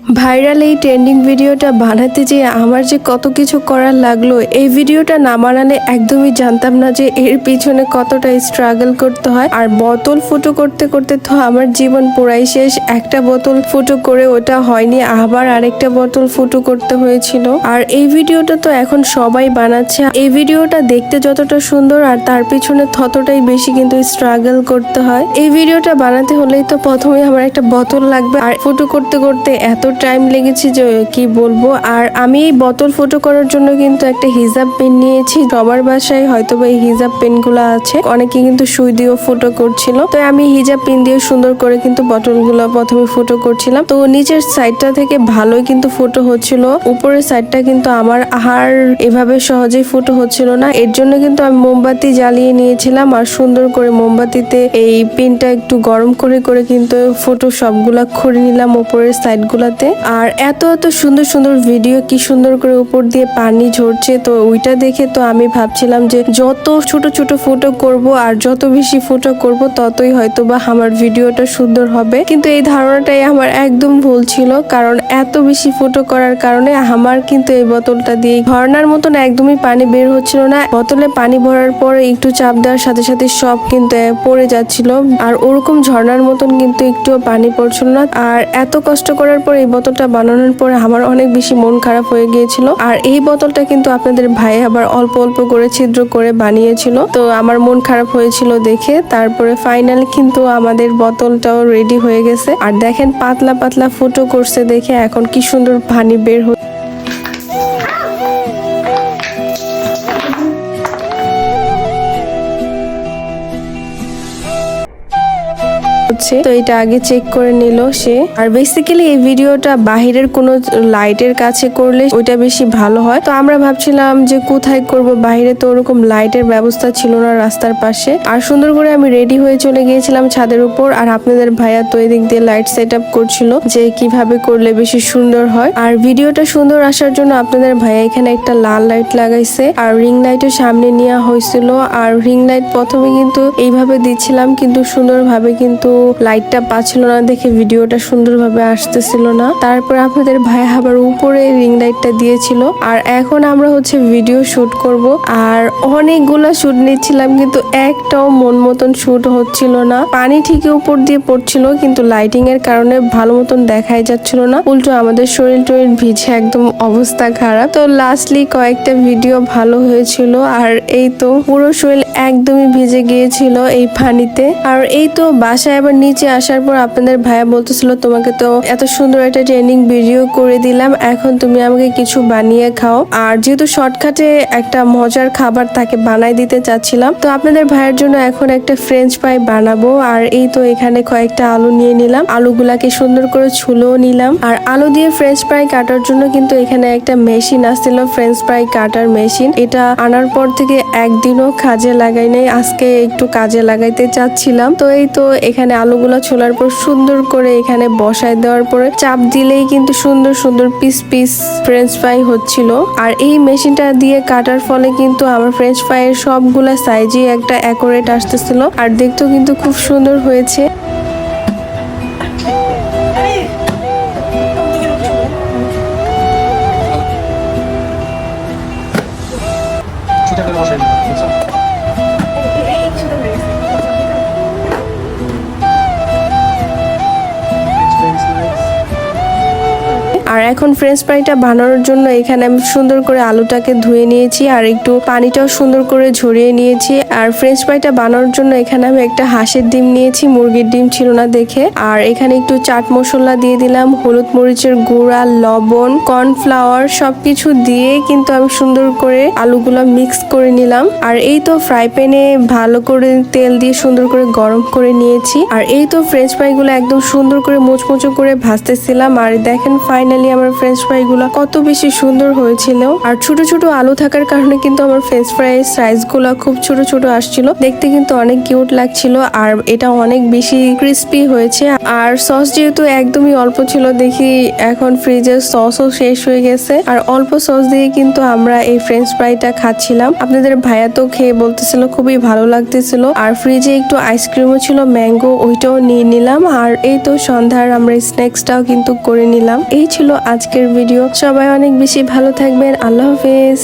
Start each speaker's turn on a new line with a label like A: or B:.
A: Viral এই trending ভিডিওটা বানাতে যে আমার যে কত কিছু করার লাগল, এই ভিডিওটা না বানালে একদমই জানতাম না যে এর পিছনে কতটা স্ট্রাগল করতে হয়। আর বোতল ফুটো করতে করতে তো আমার জীবন পুরাই শেষ। একটা বোতল ফুটো করে ওটা হয়নি, আবার আরেকটা বোতল ফুটো করতে হয়েছিল। আর এই ভিডিওটা তো এখন সবাই বানাচ্ছে। এই ভিডিওটা দেখতে যতটা সুন্দর আর তার পিছনে ততটাই বেশি কিন্তু স্ট্রাগল করতে হয়। এই ভিডিওটা বানাতে হলেই তো প্রথমে আমার একটা বোতল লাগবে। আর ফুটো করতে করতে এত টাইম লেগেছে যে কি বলব? আর আমি এই বোতল ফুটো করার জন্য কিন্তু একটা হিজাব পেন নিয়েছি। সবার বাসায় হয়তো বা এই হিজাব পেনগুলো আছে। অনেকে কিন্তু সুই দিয়েও ফুটো করছিল। তো আমি হিজাব পেন দিয়ে সুন্দর করে কিন্তু বোতলগুলো প্রথমে ফুটো করছিলাম। তো নিচের সাইডটা থেকে ভালোই কিন্তু ফুটো হচ্ছিল। উপরের সাইডটা কিন্তু আমার আর এভাবে সহজেই ফুটো হচ্ছিল না। এর জন্য কিন্তু আমি মোমবাতি জ্বালিয়ে নিয়েছিলাম। আর সুন্দর করে মোমবাতিতে এই পেনটা একটু গরম করে করে কিন্তু ফুটো সবগুলা করে নিলাম। উপরের সাইড গুলাতে আর এত এত সুন্দর সুন্দর ভিডিও কি সুন্দর করে উপর দিয়ে পানি ঝরছে, তো ওইটা দেখে তো আমি ভাবছিলাম যে যত ছোট ছোট ফুটো করব আর যত বেশি ফুটো করব, ততই হয়তো বা আমার ভিডিওটা সুন্দর হবে। কিন্তু এই ধারণাটাই আমার একদম ভুল ছিল, কারণ এত বেশি ফুটো করার কারণে আমার কিন্তু এই বোতলটা দিয়ে ঝর্ণার মতন একদমই পানি বের হচ্ছিল না। বোতলে পানি ভরার পরে একটু চাপ দেওয়ার সাথে সাথে সব কিন্তু পড়ে যাচ্ছিল, আর ওরকম ঝর্ণার মতন কিন্তু একটু পানি পড়ছিল না। আর এত কষ্ট করার পর এই বোতলটা বানানোর পরে আমার অনেক বেশি মন খারাপ হয়ে গিয়েছিল। আর এই বোতলটা কিন্তু আপনাদের ভাই আবার অল্প অল্প করে ছিদ্র করে বানিয়েছিল। তো আমার মন খারাপ হয়েছিল দেখে, তারপরে ফাইনালি কিন্তু আমাদের বোতলটাও রেডি হয়ে গেছে। আর দেখেন পাতলা পাতলা ফুটো করছে দেখে, এখন কি সুন্দর পানি বের হচ্ছে। হচ্ছে। তো এটা আগে চেক করে নিল সে। আর বেসিক্যালি এই ভিডিওটা বাহিরের কোনো লাইটের কাছে করলে ওইটা বেশি ভালো হয়। তো আমরা ভাবছিলাম যে কোথায় করব? বাইরে তো ওরকম লাইটের ব্যবস্থা ছিল না রাস্তার পাশে। আর সুন্দর করে আমি রেডি হয়ে চলে গিয়েছিলাম ছাদের উপর। আর আপনাদের ভাইয়া তো এদিক দিয়ে লাইট সেট আপ করছিল যে কীভাবে করলে বেশি সুন্দর হয়। আর ভিডিওটা সুন্দর আসার জন্য আপনাদের ভাইয়া এখানে একটা লাল লাইট লাগাইছে। আর রিং লাইটের সামনে নেওয়া হয়েছিল। আর রিং লাইট প্রথমে কিন্তু এইভাবে দিচ্ছিলাম, কিন্তু সুন্দরভাবে কিন্তু লাইটটা পাচ্ছিল না, দেখে ভিডিওটা সুন্দরভাবে আসতেছিল না। তারপর আপনাদের ভাই আবার উপরে রিং লাইটটা দিয়েছিল। আর এখন আমরা হচ্ছে ভিডিও শুট করব। আর অনেকগুলা শুট নিচ্ছিলাম, কিন্তু একটাও মন মতন শুট হচ্ছিল না। পানি ঠিকই উপর দিয়ে পড়ছিল, কিন্তু লাইটিং এর কারণে ভালো মতন দেখাই যাচ্ছিল না। উল্টো আমাদের শরীর টরীর ভিজে একদম অবস্থা খারাপ। তো লাস্টলি কয়েকটা ভিডিও ভালো হয়েছিল, আর এই তো পুরো শরীর একদমই ভিজে গিয়েছিল এই পানিতে। আর এই তো বাসায় আবার নিচে আসার পর আপনাদের ভাইয়া বলতেছিল, তোমাকে তো এত সুন্দর একটা ট্রেনিং ভিডিও করে দিলাম, এখন তুমি আমাকে কিছু বানিয়ে খাও। আর যেহেতু শর্টকাটে একটা মজার খাবার তাকে বানাই দিতে চাচ্ছিলাম, তো আপনাদের ভাইয়ের জন্য এখন একটা ফ্রেঞ্চ ফ্রাই বানাবো। আর এই তো এখানে কয়েকটা আলু নিয়ে নিলাম। আলুগুলাকে সুন্দর করে ছুলেও নিলাম। আর আলু দিয়ে ফ্রেঞ্চ ফ্রাই কাটার জন্য কিন্তু এখানে একটা মেশিন আসছিল ফ্রেঞ্চ ফ্রাই কাটার মেশিন এটা আনার পর থেকে একদিনও কাজে লাগাই নাই, আজকে একটু কাজে লাগাইতে চাচ্ছিলাম। তো এই তো এখানে আলুগুলো ছোলার পর সুন্দর করে এখানে বসায় দেওয়ার পরে চাপ দিলেই কিন্তু সুন্দর সুন্দর পিস পিস ফ্রেঞ্চ ফ্রাই হচ্ছিল। আর এই মেশিনটা দিয়ে কাটার ফলে কিন্তু আমার ফ্রেঞ্চ ফ্রাইয়ের সবগুলা সাইজই একটা অ্যাকোরেট আসতেছিল। আর দেখতেও কিন্তু খুব সুন্দর হয়েছে।
B: ছুটে করে বসাই
A: আর এখন ফ্রেঞ্চ ফ্রাইটা বানানোর জন্য এখানে আমি সুন্দর করে আলুটাকে ধুয়ে নিয়েছি আর একটু পানিটাও সুন্দর করে ঝরিয়ে নিয়েছি। আর ফ্রেঞ্চ ফ্রাইটা বানানোর জন্য এখানে আমি একটা হাঁসের ডিম নিয়েছি, মুরগির ডিম ছিল না দেখে। আর এখানে একটু চাট মশলা দিয়ে দিলাম, হলুদ মরিচের গুঁড়া, লবণ কর্নফ্লাওয়ার সবকিছু দিয়ে কিন্তু আমি সুন্দর করে আলুগুলো মিক্স করে নিলাম। আর এই তো ফ্রাই প্যানে ভালো করে তেল দিয়ে সুন্দর করে গরম করে নিয়েছি। আর এই তো ফ্রেঞ্চ ফ্রাইগুলো একদম সুন্দর করে মুচমুচো করে ভাজতেছিলাম। আর দেখেন ফাইনালি ফাইনালি আমার ফ্রেঞ্চ ফ্রাই গুলো কত বেশি সুন্দর হয়েছিল। আর ছোট ছোট আলু থাকার কারণে কিন্তু আমার ফ্রেঞ্চ ফ্রাই সাইজগুলো খুব ছোট ছোট আসছিল। দেখতে কিন্তু অনেক কিউট লাগছিল আর এটা অনেক বেশি ক্রিস্পি হয়েছে। আর সস যেহেতু একদমই অল্প ছিল, দেখি এখন ফ্রিজের সসও শেষ হয়ে গেছে। আর অল্প সস দিয়ে কিন্তু আমরা এই ফ্রেঞ্চ ফ্রাইটা খাচ্ছিলাম। আপনাদের ভাইয়া তো খেয়ে বলতেছিল, খুবই ভালো লাগতেছিল। আর ফ্রিজে একটু আইসক্রিমও ছিল ম্যাঙ্গো ওইটাও নিয়ে নিলাম। আর এই তো সন্ধ্যার আমরা স্ন্যাক্সটাও কিন্তু করে নিলাম। এই ছিল আজকের ভিডিও সবাই অনেক বেশি ভালো থাকবেন। আল্লাহ হাফেজ।